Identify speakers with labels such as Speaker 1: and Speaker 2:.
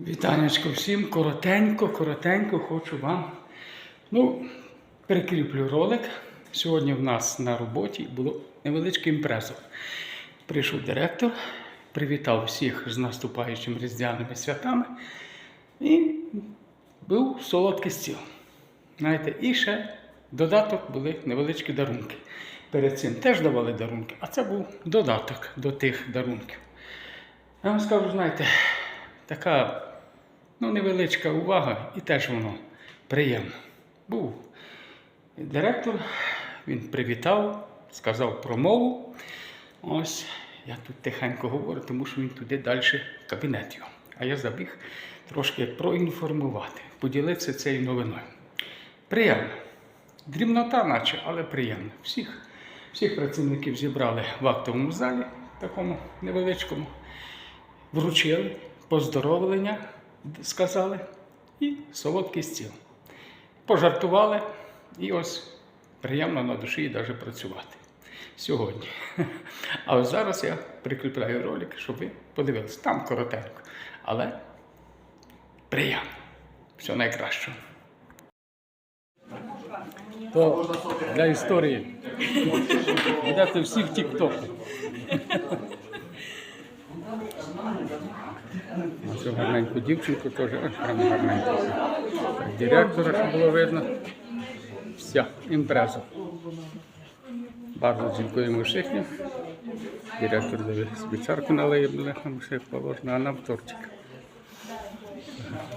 Speaker 1: Вітанечко всім, коротенько, коротенько хочу вам. Ну, перекріплю ролик. Сьогодні в нас на роботі було невеличке імпрезо. Прийшов директор, привітав всіх з наступаючими різдвяними святами і був солодкий стіл. Знаєте, і ще додаток були невеличкі дарунки. Перед цим теж давали дарунки, а це був додаток до тих дарунків. Я вам скажу, знаєте, така ну, невеличка увага, і теж воно приємно. Був директор, він привітав, сказав промову. Ось я тут тихенько говорю, тому що він туди далі в кабінет його. А я забіг трошки проінформувати, поділитися цією новиною. Приємно. Дрібнота, наче, але приємно. Всіх, всіх працівників зібрали в актовому залі, такому невеличкому вручили поздоровлення, сказали, і солодкий стіл. Пожартували, і ось приємно на душі і навіть працювати сьогодні. А зараз я прикріпляю ролик, щоб ви подивилися. Там коротенько, але приємно. Все найкращого. То для історії. Йдете всі в тік-ток. Цю гарненьку дівчинку теж прям гарненько. Директора, щоб було видно. Все, імпреза. Szychnie. Dyrektor sobie czarku naleje, byle tam się położna, a nam torcik. Все.